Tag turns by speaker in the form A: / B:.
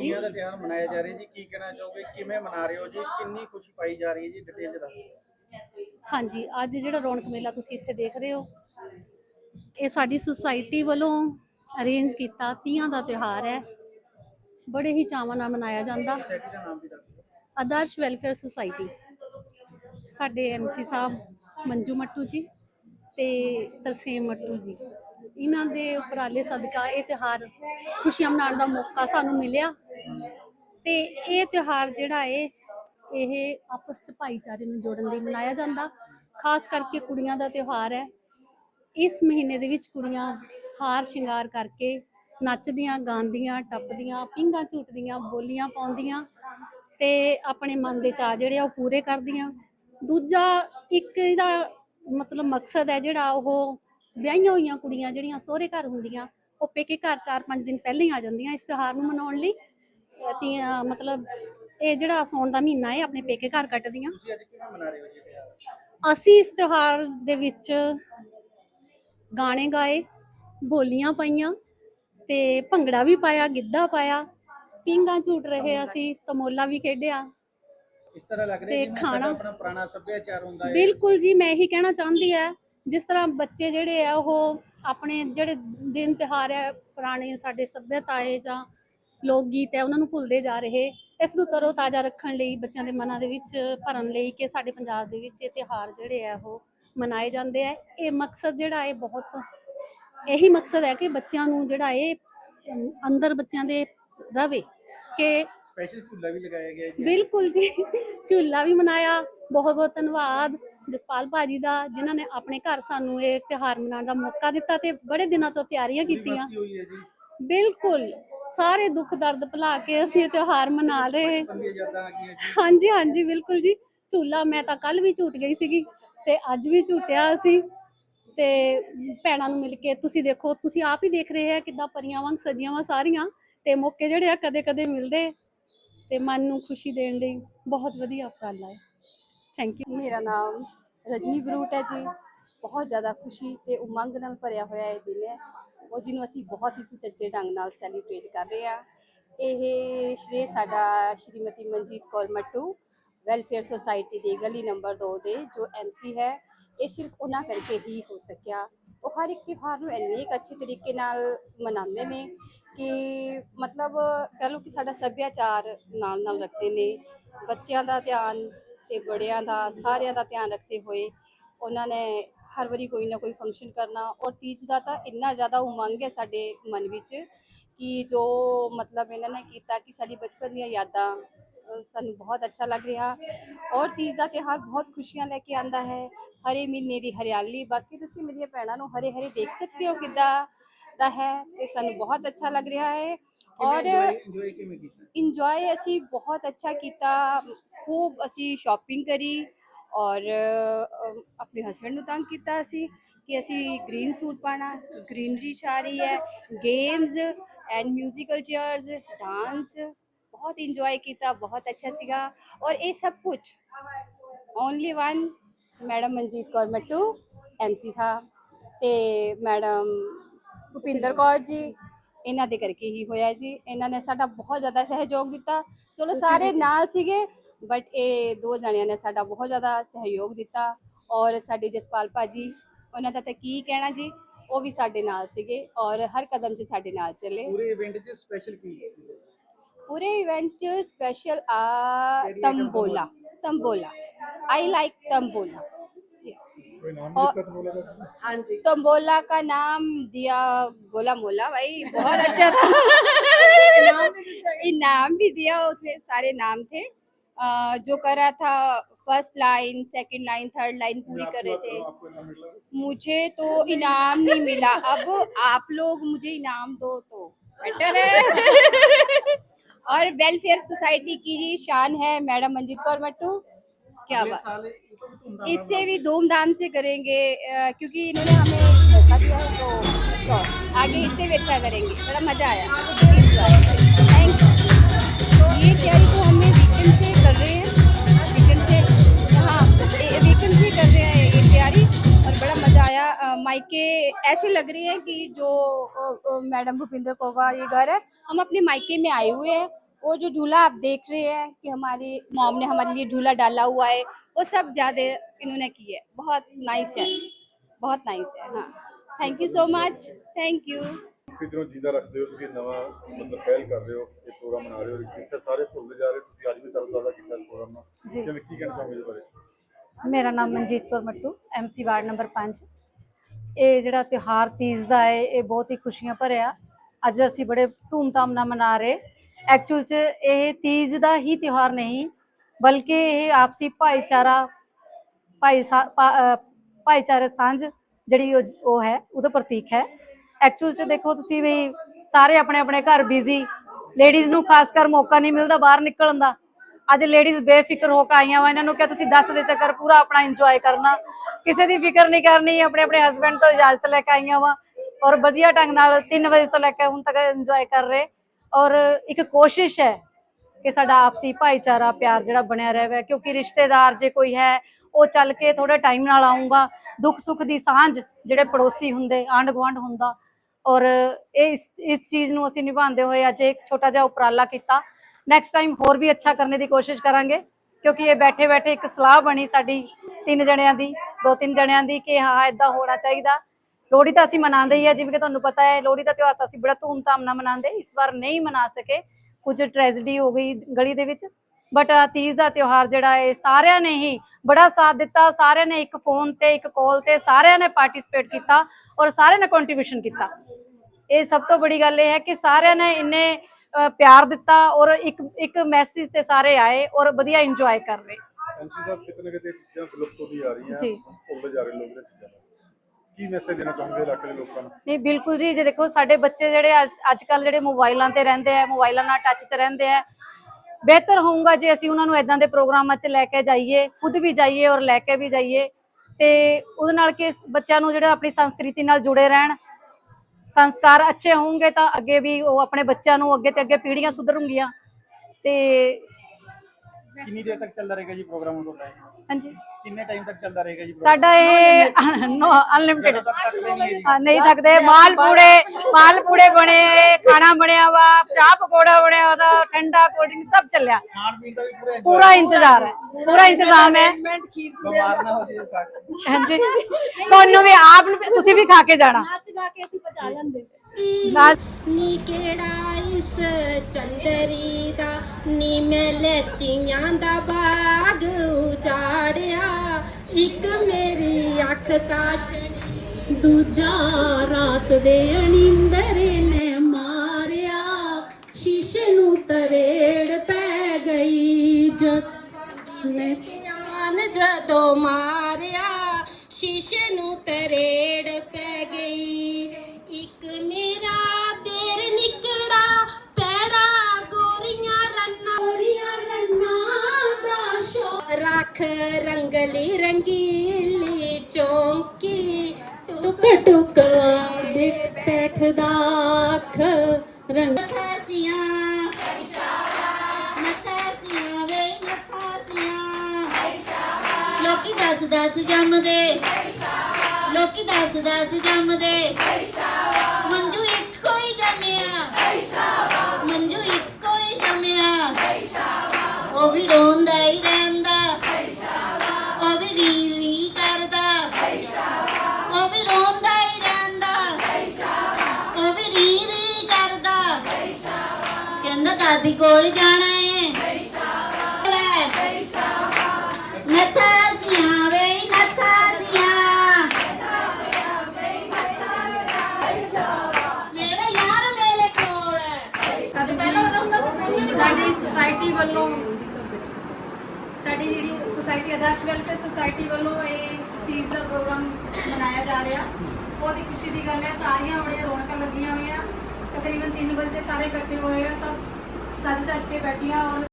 A: ਹਾਂਜੀ
B: ਦਾ ਤਿਉਹਾਰ ਮਨਾਇਆ ਜਾ ਰਿਹਾ ਜੀ? ਕੀ ਕਹਿਣਾ ਚਾਹੋਗੇ? ਕਿਵੇਂ ਮਨਾ ਰਹੇ ਹੋ ਜੀ? ਕਿੰਨੀ ਖੁਸ਼ੀ ਪਾਈ ਜਾ ਰਹੀ ਹੈ ਜੀ ਡਿਟੇਲ ਚ ਦੱਸੋ
A: ਹਾਂਜੀ ਅੱਜ ਜਿਹੜਾ ਰੌਣਕ ਮੇਲਾ ਤੁਸੀਂ ਇੱਥੇ ਦੇਖ ਰਹੇ ਹੋ ਇਹ ਸਾਡੀ ਸੁਸਾਇਟੀ ਵੱਲੋਂ ਅਰੇਂਜ ਕੀਤਾ ਤੀਆਂ ਦਾ ਤਿਉਹਾਰ ਹੈ। ਬੜੇ ਹੀ ਚਾਵਾਂ ਨਾਲ ਮਨਾਇਆ ਜਾਂਦਾ। Adarsh welfare society. ਸਾਡੇ ਐਮਸੀ ਸਾਹਿਬ ਮੰਜੂ ਮੱਟੂ ਜੀ ਤੇ ਤਰਸੇਮ ਮੱਟੂ ਜੀ। ਇਹਨਾਂ ਦੇ ਉਪਰਾਲੇ ਸਦਕਾ ਇਹ ਤਿਉਹਾਰ ਖੁਸ਼ੀਆਂ ਮਨਾਉਣ ਦਾ ਮੌਕਾ ਸਾਨੂੰ ਮਿਲਿਆ। ਤੇ ਇਹ ਤਿਉਹਾਰ ਜਿਹੜਾ ਏ, ਇਹ ਆਪਸ ਚ ਭਾਈਚਾਰੇ ਨੂੰ ਜੋੜਨ ਲਈ ਮਨਾਇਆ ਜਾਂਦਾ। ਖਾਸ ਕਰਕੇ ਕੁੜੀਆਂ ਦਾ ਤਿਉਹਾਰ ਹੈ। ਇਸ ਮਹੀਨੇ ਦੇ ਵਿੱਚ ਕੁੜੀਆਂ ਹਾਰ ਸ਼ਿੰਗਾਰ ਕਰਕੇ ਨੱਚਦੀਆਂ, ਗਾਉਂਦੀਆਂ, ਟੱਪਦੀਆਂ, ਪਿੰਗਾ ਝੂਟਦੀਆਂ, ਬੋਲੀਆਂ ਪਾਉਂਦੀਆਂ ਤੇ ਆਪਣੇ ਮਨ ਦੇ ਚਾਅ ਜਿਹੜੇ ਆ ਉਹ ਪੂਰੇ ਕਰਦੀਆਂ। ਦੂਜਾ ਇੱਕ ਇਹਦਾ ਮਤਲਬ ਮਕਸਦ ਹੈ ਜਿਹੜਾ ਉਹ ਵਿਆਹੀਆਂ ਹੋਈਆਂ ਕੁੜੀਆਂ ਜਿਹੜੀਆਂ ਸਹੁਰੇ ਘਰ ਹੁੰਦੀਆਂ, ਉਹ ਪੇਕੇ ਘਰ 4-5 ਦਿਨ ਪਹਿਲਾਂ ਹੀ ਆ ਜਾਂਦੀਆਂ ਇਸ ਤਿਉਹਾਰ ਨੂੰ ਮਨਾਉਣ ਲਈ। ਤੀਆਂ ਮਤਲਬ ਇਹ ਜਿਹੜਾ ਸੌਣ ਦਾ ਮਹੀਨਾ ਹੈ ਆਪਣੇ ਪੇਕੇ ਘਰ ਕੱਟਦੀਆਂ।
B: ਤੁਸੀਂ ਅੱਜ ਕਿਵੇਂ ਮਨਾ ਰਹੇ ਹੋ ਜੀ ਤਿਉਹਾਰ?
A: ਅਸੀਂ ਇਸ ਤਿਉਹਾਰ ਦੇ ਵਿੱਚ ਗਾਣੇ ਗਾਏ ਬੋਲੀਆਂ ਪਾਈਆਂ ਤੇ ਭੰਗੜਾ ਵੀ ਪਾਇਆ ਗਿੱਧਾ ਪਾਇਆ ਪਿੰਗਾ ਝੂਟ ਰਹੇ ਅਸੀਂ ਤਮੋਲਾ ਵੀ ਖੇਡਿਆ।
B: ਇਸ ਤਰ੍ਹਾਂ ਲੱਗ ਰਿਹਾ ਜਿਵੇਂ ਸਾਡਾ
A: ਖਾਣਾ-
B: ਆਪਣਾ ਪੁਰਾਣਾ ਸੱਭਿਆਚਾਰ ਹੁੰਦਾ ਹੈ।
A: ਬਿਲਕੁਲ ਜੀ ਮੈਂ ਇਹੀ ਕਹਿਣਾ ਚਾਹੁੰਦੀ ਹੈ ਜਿਸ ਤਰ੍ਹਾਂ ਬੱਚੇ ਜਿਹੜੇ ਆ ਉਹ ਆਪਣੇ ਜਿਹੜੇ ਦਿਨ ਤਿਉਹਾਰ ਹੈ ਪੁਰਾਣੇ ਸਾਡੇ ਸੱਭਿਅਤਾ ਹੈ ਜਾਂ ਲੋਕ ਗੀਤ ਹੈ ਉਹਨਾਂ ਨੂੰ ਭੁੱਲਦੇ ਜਾ ਰਹੇ। ਇਸ ਨੂੰ ਤਰੋ ਤਾਜ਼ਾ ਰੱਖਣ ਲਈ ਬੱਚਿਆਂ ਦੇ ਮਨਾਂ ਦੇ ਵਿੱਚ ਭਰਨ ਲਈ ਕਿ ਸਾਡੇ ਪੰਜਾਬ ਦੇ ਵਿੱਚ ਇਹ ਤਿਉਹਾਰ ਜਿਹੜੇ ਆ ਉਹ ਮਨਾਏ ਜਾਂਦੇ ਆ। ਇਹ ਮਕਸਦ ਜਿਹੜਾ ਹੈ ਬਹੁਤ ਇਹੀ ਮਕਸਦ ਹੈ ਕਿ ਬੱਚਿਆਂ ਨੂੰ ਜਿਹੜਾ ਇਹ ਅੰਦਰ ਬੱਚਿਆਂ ਦੇ ਰਵੇ ਕਿ
B: ਸਪੈਸ਼ਲ ਝੂਲਾ ਵੀ ਲਗਾਇਆ ਗਿਆ ਜੀ।
A: ਬਿਲਕੁਲ ਜੀ ਝੂਲਾ ਵੀ ਮਨਾਇਆ। ਬਹੁਤ ਬਹੁਤ ਧੰਨਵਾਦ ਜਸਪਾਲ ਭਾਜੀ ਦਾ ਜਿਨ੍ਹਾਂ ਨੇ ਆਪਣੇ ਘਰ ਸਾਨੂੰ ਇਹ ਤਿਉਹਾਰ ਮਨਾਉਣ ਦਾ ਮੌਕਾ ਦਿੱਤਾ ਤੇ ਬੜੇ ਦਿਨਾਂ ਤੋਂ ਤਿਆਰੀਆਂ ਕੀਤੀਆਂ। ਬਿਲਕੁਲ। ਸਾਰੇ ਦੁੱਖ ਦਰਦ ਭੁਲਾ ਕੇ ਅਸੀਂ ਇਹ ਤਿਉਹਾਰ ਮਨਾ ਰਹੇ ਹਾਂਜੀ ਹਾਂਜੀ, ਬਿਲਕੁਲ ਜੀ। ਝੂਲਾ ਮੈਂ ਤਾਂ ਕੱਲ ਵੀ ਝੂਟ ਗਈ ਸੀਗੀ ਤੇ ਅੱਜ ਵੀ ਝੂਟਿਆ ਅਸੀਂ ਤੇ ਭੈਣਾਂ ਨੂੰ ਮਿਲ ਕੇ ਤੁਸੀਂ ਦੇਖੋ, ਤੁਸੀਂ ਆਪ ਹੀ ਦੇਖ ਰਹੇ ਆ ਕਿੱਦਾਂ ਪਰੀਆਂ ਵਾਂਗ ਸਜੀਆਂ ਵਾਂ ਸਾਰੀਆਂ ਤੇ ਮੌਕੇ ਜਿਹੜੇ ਆ ਕਦੇ ਕਦੇ ਮਿਲਦੇ ਤੇ ਮਨ ਨੂੰ ਖੁਸ਼ੀ ਦੇਣ ਲਈ ਬਹੁਤ ਵਧੀਆ ਉਪਰਾਲਾ ਹੈ। ਥੈਂਕ ਯੂ
C: ਮੇਰਾ ਨਾਮ ਰਜਨੀ ਬਰੂਟ ਹੈ ਜੀ। ਬਹੁਤ ਜ਼ਿਆਦਾ ਖੁਸ਼ੀ ਤੇ ਉਮੰਗ ਨਾਲ ਭਰਿਆ ਹੋਇਆ ਇਹ ਦਿਨ ਹੈ। ਉਹ ਜਿਹਨੂੰ ਅਸੀਂ ਬਹੁਤ ਹੀ ਸੁਚੱਜੇ ਢੰਗ ਨਾਲ ਸੈਲੀਬ੍ਰੇਟ ਕਰ ਰਹੇ ਹਾਂ। ਇਹ ਸ਼੍ਰੀ ਸਾਡਾ ਸ਼੍ਰੀਮਤੀ ਮਨਜੀਤ ਕੌਰ ਮੱਟੂ ਵੈਲਫੇਅਰ ਸੁਸਾਇਟੀ ਦੀ ਗਲੀ ਨੰਬਰ 2 ਦੇ ਜੋ ਐਮਸੀ ਹੈ, ਇਹ ਸਿਰਫ ਉਹਨਾਂ ਕਰਕੇ ਹੀ ਹੋ ਸਕਿਆ। ਉਹ ਹਰ ਇੱਕ ਤਿਉਹਾਰ ਨੂੰ ਇੰਨੇ ਇੱਕ ਅੱਛੇ ਤਰੀਕੇ ਨਾਲ ਮਨਾਉਂਦੇ ਨੇ ਕਿ ਮਤਲਬ ਕਹ ਲਓ ਕਿ ਸਾਡਾ ਸੱਭਿਆਚਾਰ ਨਾਲ ਨਾਲ ਰੱਖਦੇ ਨੇ। ਬੱਚਿਆਂ ਦਾ ਧਿਆਨ ਤੇ ਬੜਿਆਂ ਦਾ, ਸਾਰਿਆਂ ਦਾ ਧਿਆਨ ਰੱਖਦੇ ਹੋਏ ਉਹਨਾਂ ਨੇ ਹਰ ਵਾਰੀ ਕੋਈ ਨਾ ਕੋਈ ਫੰਕਸ਼ਨ ਕਰਨਾ ਔਰ ਤੀਜ ਦਾ ਤਾਂ ਇੰਨਾ ਜ਼ਿਆਦਾ ਉਮੰਗ ਹੈ ਸਾਡੇ ਮਨ ਵਿੱਚ ਕਿ ਜੋ ਮਤਲਬ ਇਹਨਾਂ ਨੇ ਕੀਤਾ ਕਿ ਸਾਡੀ ਬਚਪਨ ਦੀਆਂ ਯਾਦਾਂ ਸਾਨੂੰ ਬਹੁਤ ਅੱਛਾ ਲੱਗ ਰਿਹਾ ਔਰ ਤੀਜ ਦਾ ਤਿਉਹਾਰ ਬਹੁਤ ਖੁਸ਼ੀਆਂ ਲੈ ਕੇ ਆਂਦਾ ਹੈ। ਹਰੇ ਮਹੀਨੇ ਦੀ ਹਰਿਆਲੀ ਬਾਕੀ ਤੁਸੀਂ ਮੇਰੀਆਂ ਭੈਣਾਂ ਨੂੰ ਹਰੇ ਹਰੇ ਦੇਖ ਸਕਦੇ ਹੋ ਕਿੱਦਾਂ ਦਾ ਹੈ ਤੇ ਸਾਨੂੰ ਬਹੁਤ ਅੱਛਾ ਲੱਗ ਰਿਹਾ ਹੈ ਔਰ
B: ਇੰਜੋਏ
C: ਅਸੀਂ ਬਹੁਤ ਅੱਛਾ ਕੀਤਾ ਖੂਬ ਅਸੀਂ ਸ਼ਾਪਿੰਗ ਕਰੀ ਔਰ ਆਪਣੇ ਹਸਬੰਡ ਨੂੰ ਤੰਗ ਕੀਤਾ ਅਸੀਂ ਕਿ ਅਸੀਂ ਗ੍ਰੀਨ ਸੂਟ ਪਾਣਾ ਗ੍ਰੀਨਰੀ ਰਹੀ ਹੈ games and musical chairs dance ਬਹੁਤ ਇੰਜੋਏ ਕੀਤਾ ਬਹੁਤ ਅੱਛਾ ਸੀਗਾ। ਔਰ ਇਹ ਸਭ ਕੁਝ only one madam Manjit Kaur Mattu MC sahib ਤੇ ਮੈਡਮ ਭੁਪਿੰਦਰ ਕੌਰ ਜੀ ਇਹਨਾਂ ਦੇ ਕਰਕੇ ਹੀ ਹੋਇਆ ਜੀ। ਇਹਨਾਂ ਨੇ ਸਾਡਾ ਬਹੁਤ ਜ਼ਿਆਦਾ ਸਹਿਯੋਗ ਦਿੱਤਾ। ਚਲੋ ਸਾਰੇ ਨਾਲ ਸੀਗੇ ਬਟ ਇਹ ਦੋ ਜਣਿਆਂ ਨੇ ਸਾਡਾ ਬਹੁਤ ਜ਼ਿਆਦਾ ਸਹਿਯੋਗ ਦਿੱਤਾ ਔਰ ਸਾਡੇ ਜਸਪਾਲ ਭਾਜੀ ਉਹਨਾਂ ਦਾ ਤਾਂ ਕੀ ਕਹਿਣਾ ਜੀ ਉਹ ਵੀ ਸਾਡੇ ਨਾਲ ਸੀਗੇ ਔਰ ਹਰ ਕਦਮ 'ਚ ਸਾਡੇ ਨਾਲ ਚੱਲੇ
B: ਪੂਰੇ ਇਵੈਂਟ 'ਚ ਸਪੈਸ਼ਲ ਕੀ ਸੀ
C: ਪੂਰੇ ਇਵੈਂਟ 'ਚ ਸਪੈਸ਼ਲ ਆ
B: ਕਿਹੜੀ item
C: tambola tambola I like tambola
B: ਕੋਈ ਨਾਮ
C: और-
D: हाँ जी
C: तंबोला का नाम दिया गोला मोला भाई बहुत अच्छा था इनाम भी दिया उसमें सारे नाम थे अ, जो कर रहा था first line second line third line पूरी कर रहे थे। मुझे तो इनाम नहीं मिला। अब आप लोग मुझे इनाम दो तो। बेटर है और वेलफेयर सोसाइटी की जी शान है मैडम मंजीत कौर मट्टू। क्या बात। इससे भी धूमधाम से करेंगे क्योंकि इन्होंने हमें मौका दिया है तो तो आगे इससे भी अच्छा करेंगे। बड़ा मज़ा आया। आया अ, मायके ऐसे लग रही है कि जो अ, अ, मैडम भूपिंदर कौर का ये घर है हम अपने मायके में आए हुए हैं वो जो झूला आप देख रहे हैं कि हमारी मॉम ने हमारे लिए झूला डाला हुआ है वो सब ज़्यादा इन्होंने की है बहुत नाइस है बहुत नाइस है हाँ thank you so much thank you
D: ਸੰਸਕ੍ਰਿਤੀ ਨੂੰ ਜਿੰਦਾ ਰੱਖਦੇ ਹੋ ਤੁਸੀਂ ਨਵਾਂ ਮਤਲਬ ਪਹਿਲ ਕਰ ਰਹੇ ਹੋ ਇਹ ਪ੍ਰੋਗਰਾਮ ਮਨਾ ਰਹੇ ਹੋ ਜਿੱਥੇ ਸਾਰੇ ਭੁੱਲਦੇ ਜਾ ਰਹੇ ਹੋ, ਤੁਸੀਂ ਅੱਜ ਵੀ ਤਰਸਦਾ ਕੀਤਾ ਇਸ ਪ੍ਰੋਗਰਾਮ ਨੂੰ
E: ਜੀ।
D: ਕਿਵੇਂ ਕੀ ਕਹਿਣਾ ਚਾਹੋਗੇ ਇਸ ਬਾਰੇ
E: ਮੇਰਾ ਨਾਮ Manjit Kaur Mattu MC ward number 5 ਇਹ ਜਿਹੜਾ ਤਿਉਹਾਰ ਤੀਜ ਦਾ ਹੈ, ਇਹ ਬਹੁਤ ਹੀ ਖੁਸ਼ੀਆਂ ਭਰਿਆ। ਅੱਜ ਅਸੀਂ ਬੜੇ ਧੂਮਧਾਮ ਨਾਲ ਮਨਾ ਰਹੇ। ਐਕਚੁਅਲ 'ਚ ਇਹ ਤੀਜ ਦਾ ਹੀ ਤਿਉਹਾਰ ਨਹੀਂ, ਬਲਕਿ ਇਹ ਆਪਸੀ ਭਾਈਚਾਰਾ, ਭਾਈ ਸਾ- ਭਾ- ਭਾਈਚਾਰੇ ਸਾਂਝ ਜਿਹੜੀ ਉਹ ਉਹ ਹੈ, ਉਹਦਾ ਪ੍ਰਤੀਕ ਹੈ। ਐਕਚੁਅਲ 'ਚ ਦੇਖੋ ਤੁਸੀਂ ਵੀ ਸਾਰੇ ਆਪਣੇ ਆਪਣੇ ਘਰ ਬਿਜ਼ੀ ਲੇਡੀਜ਼ ਨੂੰ ਖਾਸ ਕਰ ਮੌਕਾ ਨਹੀਂ ਮਿਲਦਾ ਬਾਹਰ ਨਿਕਲਣ ਦਾ। ਅੱਜ ਲੇਡੀਜ਼ ਬੇਫਿਕਰ ਹੋ ਕੇ ਆਈਆਂ ਵਾ, ਇਹਨਾਂ ਨੂੰ ਕਿਹਾ ਤੁਸੀਂ 10 ਵਜੇ ਤੱਕ ਪੂਰਾ ਆਪਣਾ ਇੰਜੋਏ ਕਰਨਾ। ਕਿਸੇ ਦੀ ਫਿਕਰ ਨਹੀਂ ਕਰਨੀ, ਆਪਣੇ ਆਪਣੇ ਹਸਬੰਡ ਤੋਂ ਇਜਾਜ਼ਤ ਲੈ ਕੇ ਆਈਆਂ ਵਾ ਔਰ ਵਧੀਆ ਢੰਗ ਨਾਲ 3 ਵਜੇ ਤੋਂ ਲੈ ਕੇ ਹੁਣ ਤੱਕ ਇੰਜੋਏ ਕਰ ਰਹੇ। ਔਰ ਇੱਕ ਕੋਸ਼ਿਸ਼ ਹੈ ਕਿ ਸਾਡਾ ਆਪਸੀ ਭਾਈਚਾਰਾ, ਪਿਆਰ ਜਿਹੜਾ ਬਣਿਆ ਰਹੇ, ਕਿਉਂਕਿ ਰਿਸ਼ਤੇਦਾਰ ਜੇ ਕੋਈ ਹੈ, ਉਹ ਚੱਲ ਕੇ ਥੋੜੇ ਟਾਈਮ ਨਾਲ ਆਊਗਾ। ਦੁੱਖ ਸੁੱਖ ਦੀ ਸਾਂਝ ਜਿਹੜੇ ਪੜੋਸੀ ਹੁੰਦੇ ਆਂਢ ਗੁਆਂਢ ਹੁੰਦਾ। ਔਰ ਇਹ ਇਸ ਚੀਜ਼ ਨੂੰ ਅਸੀਂ ਨਿਭਾਉਂਦੇ ਹੋਏ ਅੱਜ ਇੱਕ ਛੋਟਾ ਜਿਹਾ ਉਪਰਾਲਾ ਕੀਤਾ। ਨੈਕਸਟ ਟਾਈਮ ਹੋਰ ਵੀ ਅੱਛਾ ਕਰਨ ਦੀ ਕੋਸ਼ਿਸ਼ ਕਰਾਂਗੇ, ਕਿਉਂਕਿ ਇਹ ਬੈਠੇ ਬੈਠੇ ਇੱਕ ਸਲਾਹ ਬਣੀ ਸਾਡੀ ਤਿੰਨ ਜਣਿਆਂ ਦੀ, ਦੋ ਤਿੰਨ ਜਣਿਆਂ ਦੀ ਕਿ ਹਾਂ ਇਦਾਂ ਹੋਣਾ ਚਾਹੀਦਾ। ਲੋਹੜੀ ਤਾਂ ਅਸੀਂ ਮਨਾਉਂਦੇ ਹੀ ਆ, ਜਿਵੇਂ ਕਿ ਤੁਹਾਨੂੰ ਪਤਾ ਹੈ, ਲੋਹੜੀ ਦਾ ਤਿਉਹਾਰ ਤਾਂ ਅਸੀਂ ਬੜਾ ਧੂਮਧਾਮ ਨਾਲ ਮਨਾਉਂਦੇ, ਇਸ ਵਾਰ ਨਹੀਂ ਮਨਾ ਸਕੇ। ਕੁਝ ਟ੍ਰੈਜਡੀ ਹੋ ਗਈ ਗਲੀ ਦੇ ਵਿੱਚ। ਬਟ ਤੀਜ ਦਾ ਤਿਉਹਾਰ ਜਿਹੜਾ ਹੈ, ਸਾਰਿਆਂ ਨੇ ਹੀ ਬੜਾ ਸਾਥ ਦਿੱਤਾ, ਸਾਰਿਆਂ ਨੇ ਇੱਕ ਫੋਨ ਤੇ, ਇੱਕ ਕਾਲ ਤੇ, ਸਾਰਿਆਂ ਨੇ ਪਾਰਟਿਸਿਪੇਟ ਕੀਤਾ ਔਰ ਸਾਰਿਆਂ ਨੇ ਕੰਟਰੀਬਿਊਸ਼ਨ ਕੀਤਾ। ਇਹ ਸਭ ਤੋਂ ਬੜੀ ਗੱਲ ਇਹ ਹੈ ਕਿ ਸਾਰਿਆਂ ਨੇ ਇੰਨੇ ਪਿਆਰ ਦਿੱਤਾ ਔਰ ਇੱਕ ਇੱਕ ਮੈਸੇਜ ਤੇ ਸਾਰੇ ਆਏ ਔਰ ਵਧੀਆ ਇੰਜੋਏ ਕਰ ਰਹੇ
D: ਐਮਸੀ ਸਾਹਿਬ ਕਿਤੇ ਨਾ ਕਿਤੇ ਚੀਜ਼ਾਂ ਵਿਲੁਪਤ ਹੁੰਦੀ ਜਾ ਰਹੀਆਂ
E: ਜੀ।
D: ਭੁੱਲਦੇ ਜਾ ਰਹੇ ਲੋਕ ਇਹ ਚੀਜ਼ਾਂ ਨੂੰ। ਕੀ ਮੈਸੇਜ ਦੇਣਾ ਚਾਹੋਗੇ ਇਲਾਕੇ ਦੇ ਲੋਕਾਂ ਨੂੰ
E: ਨਹੀਂ ਬਿਲਕੁਲ ਜੀ ਜੇ ਦੇਖੋ ਸਾਡੇ ਬੱਚੇ ਜਿਹੜੇ ਅੱਜ ਕੱਲ ਜਿਹੜੇ ਮੋਬਾਈਲਾਂ ਤੇ ਰਹਿੰਦੇ ਆ ਮੋਬਾਈਲਾਂ ਨਾਲ ਟੱਚ 'ਚ ਰਹਿੰਦੇ ਆ ਬਿਹਤਰ ਹੋਊਗਾ ਜੇ ਅਸੀਂ ਉਹਨਾਂ ਨੂੰ ਇਦਾਂ ਦੇ ਪ੍ਰੋਗਰਾਮਾਂ 'ਚ ਲੈ ਕੇ ਜਾਈਏ ਖੁਦ ਵੀ ਜਾਈਏ ਔਰ ਲੈ ਕੇ ਵੀ ਜਾਈਏ ਤੇ ਉਹਦੇ ਨਾਲ ਕਿ ਬੱਚਿਆਂ ਨੂੰ ਜਿਹੜਾ ਆਪਣੀ ਸੰਸਕ੍ਰਿਤੀ ਨਾਲ ਜੁੜੇ ਰਹਿਣ ਸੰਸਕਾਰ ਅੱਛੇ ਹੋਣਗੇ ਤਾਂ ਅੱਗੇ ਵੀ ਉਹ ਆਪਣੇ ਬੱਚਿਆਂ ਨੂੰ ਅੱਗੇ ਤੇ ਅੱਗੇ ਪੀੜ੍ਹੀਆਂ ਸੁਧਰੂਗੀਆਂ ਤੇ
B: ਕਿੰਨੀ ਦੇਰ ਤੱਕ ਚੱਲਦਾ ਰਹੇਗਾ ਜੀ ਪ੍ਰੋਗਰਾਮ ਤੁਹਾਡਾ ਇਹ?
E: ਹਾਂਜੀ।
B: ਕਿੰਨੇ ਟਾਈਮ ਤੱਕ ਚੱਲਦਾ ਰਹੇਗਾ ਜੀ?
E: ਸਾਡਾ ਇਹ ਅਨਲਿਮਿਟਿਡ
B: ਜਦੋਂ ਤੱਕ ਥੱਕਦੇ ਨਹੀਂ ਹੈ ਜੀ।
E: ਹਾਂ, ਨਹੀਂ ਸਕਦੇ ਮਾਲ ਪੂੜੇ ਮਾਲ ਪੂੜੇ ਬਣੇ ਖਾਣਾ ਬਣਿਆ ਵਾ ਚਾਹ ਪਕੌੜਾ ਬਣਿਆ ਉਹਦਾ ਠੰਡਾ ਕੋਲਡ ਡਰਿੰਕ ਸਭ ਚੱਲਿਆ।
B: ਖਾਣ ਪੀਣ ਦਾ ਵੀ ਪੂਰਾ enjoy
E: ਪੂਰਾ ਇੰਤਜ਼ਾਰ ਹੈ। ਪੂਰਾ ਇੰਤਜ਼ਾਮ ਹੈ।
B: ਬਿਮਾਰ ਨਾ ਹੋ ਜੀ ਖਾ ਕੇ
E: ਹਾਂਜੀ। ਤੁਹਾਨੂੰ ਵੀ ਆਪ ਨੂੰ ਵੀ- ਤੁਸੀਂ ਵੀ ਖਾ ਕੇ ਜਾਣਾ।
A: ਨੱਚ ਗਾ ਕੇ ਅਸੀਂ ਪਚਾ ਲੈਂਦੇ।
E: ਨਾਲ
F: ਨੀ ਕਿਹੜਾ ਇਸ ਚੰਦਰੀ ਦਾ ਨੀ ਮੈਂ ਲੈਚੀਆਂ ਦਾ ਬਾਗ ਉਜਾੜਿਆ ਇੱਕ ਮੇਰੀ ਅੱਖ ਕਾਸ਼ਣੀ, ਦੂਜਾ ਰਾਤ ਦੇ ਅਨਿੰਦਰੇ ਨੇ ਮਾਰਿਆ। ਸ਼ੀਸ਼ੇ ਨੂੰ ਤਰੇੜ ਪੈ ਗਈ ਜਦ ਨੇ ਧਿਆਨ ਜਦੋਂ ਮਾਰਿਆ, ਸ਼ੀਸ਼ੇ ਨੂੰ ਤਰੇੜ ਪੈ ਗਈ। ਰੰਗਲੀ ਰੰਗੀਲੀ ਚੌਂਕੀ। ਟੁਕ ਟੁਕ ਦੇਖ ਬੈਠਦਾ ਅੱਖ ਰੰਗ। ਖਾਸੀਆਂ ਨਖਾਸੀਆਂ ਵੇ ਨਖਾਸੀਆਂ ਲੋਕੀ ਦਸ ਦਸ ਜੰਮਦੇ। ਲੋਕੀ ਦਸ ਦਸ ਜੰਮਦੇ। ਮੰਜੂ ਇੱਕੋ ਹੀ ਜੰਮਿਆ। ਮੰਜੂ ਇੱਕੋ ਹੀ ਜੰਮਿਆ। ਉਹ ਵੀ ਰੋਂਦਾ ਹੀ ਰਹਿੰਦਾ। ਦਾਦੀ ਕੋਲ ਜਾਣਾ ਏ। ਨਥਾਸੀਆਂ ਵੇ ਨਥਾਸੀਆਂ ਮੇਰਾ ਯਾਰ ਮੇਰੇ ਕੋਲ। ਹੈ
E: ਸਾਡੀ ਸੁਸਾਇਟੀ ਵੱਲੋਂ, ਸਾਡੀ ਜਿਹੜੀ ਸੁਸਾਇਟੀ ਆਦਰਸ਼ ਵੈਲਫੇਅਰ ਸੁਸਾਇਟੀ ਵੱਲੋਂ ਇਹ ਤੀਜ ਦਾ ਪ੍ਰੋਗਰਾਮ ਮਨਾਇਆ ਜਾ ਰਿਹਾ। ਬਹੁਤ ਹੀ ਖੁਸ਼ੀ ਦੀ ਗੱਲ ਹੈ, ਸਾਰੀਆਂ ਬੜੀਆਂ ਰੌਣਕਾਂ ਲੱਗੀਆਂ ਹੋਈਆਂ। ਤਕਰੀਬਨ 3 ਵਜੇ ਦੇ ਸਾਰੇ ਇਕੱਠੇ ਹੋਏ ਆ ਸਭ। ਸੱਜ ਧੱਜ ਕੇ ਬੈਠੀਆਂ ਔਰ